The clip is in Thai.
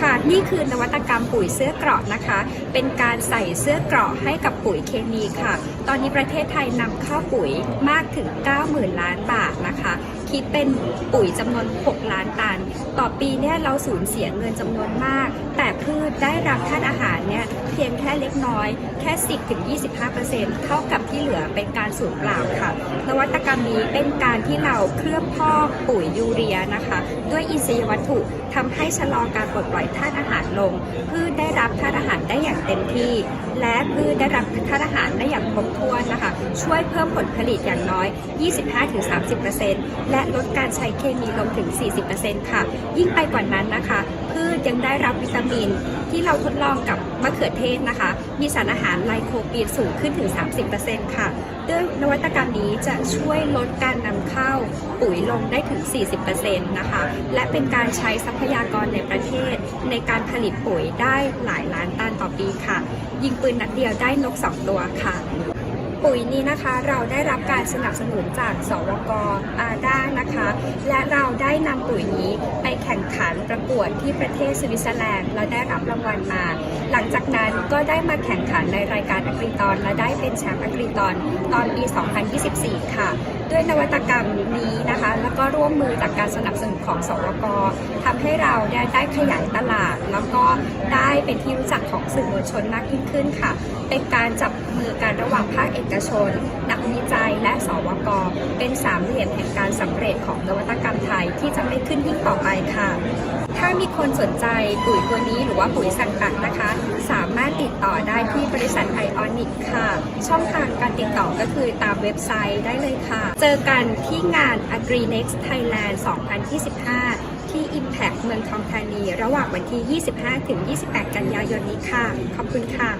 ค่ะ นี่คือนวัตกรรมปุ๋ยเสื้อเกราะนะคะ เป็นการใส่เสื้อเกราะให้กับปุ๋ยเคมีค่ะ ตอนนี้ประเทศไทยนำเข้าปุ๋ยมากถึง 90,000 ล้านบาทนะคะ คิดเป็นปุ๋ยจำนวน 6 ล้านตัน ต่อปีเนี่ยเราสูญเสียเงินจำนวนมาก แต่พืชได้รับธาตุอาหารเนี่ยเพียงแค่เล็กน้อย แค่ 10-25%เท่ากับที่เหลือเป็นการสูญเปล่าค่ะนวัตกรรมนี้เป็นการที่เราเคลือบพอกปุ๋ยยูเรียนะคะ ด้วยอินทรีย์วัตถุทำให้ชะลอการปลดปล่อยธาตุอาหารลง พืชได้รับธาตุอาหารได้อย่างเต็มที่ และพืชได้รับธาตุอาหารได้อย่างครบถ้วนนะคะ ช่วยเพิ่มผลผลิตอย่างน้อย 25-30%และลดการใช้เคมีลงถึง 40%ค่ะ ยิ่งไปกว่านั้นนะคะ พืชยังได้รับวิตามิน ที่เราทดลองกับมะเขือเทศนะคะ มีสารอาหารไลโคปีนสูงขึ้นถึง 30%ค่ะด้วยนวัตกรรมนี้จะช่วยลดการนำเข้าปุ๋ยลงได้ถึง 40%นะคะ และเป็นการใช้ทรัพยากรในประเทศ ในการผลิตปุ๋ยได้หลายล้านตันต่อปีค่ะ ยิงปืนนัดเดียวได้นก 2 ตัวค่ะ ปุ๋ยนี้นะคะเราได้รับการสนับสนุนจากสวกอาด้านะคะ และเราได้นำปุ๋ยนี้ไปแข่งขันประกวดที่ประเทศสวิตเซอร์แลนด์เราได้รับรางวัลมา หลังจากนั้นก็ได้มาแข่งขันในรายการอักริตอน และได้เป็นแชมป์อักริตอนตอนปี 2024 ค่ะ ด้วยนวัตกรรมนี้น แล้วก็ร่วมมือจากการสนับสนุนของสวกทำให้เราได้ได้ขยายตลาด แล้วก็ได้เป็นที่รู้จักของสื่อมวลชนมากยิ่งขึ้นค่ะ เป็นการจับมือกันระหว่างภาคเอกชน นักวิจัยและสวกเป็นสามเหลี่ยมแห่งการสำเร็จของนวัตกรรมไทยที่จะไม่ขึ้นยิ่งต่อไปค่ะ ถ้ามีคนสนใจปุ๋ยตัวนี้หรือว่าปุ๋ยสังกัดนะคะ สามารถติดต่อได้ที่บริษัทไอออนิกค่ะ ช่องทางการติดต่อก็คือตามเว็บไซต์ได้เลยค่ะ เจอกันที่งาน Next Thailand 2025 ที่ Impact เมืองทองธานี ระหว่างวันที่ 25-28 กันยายนนี้ค่ะ ขอบคุณค่ะ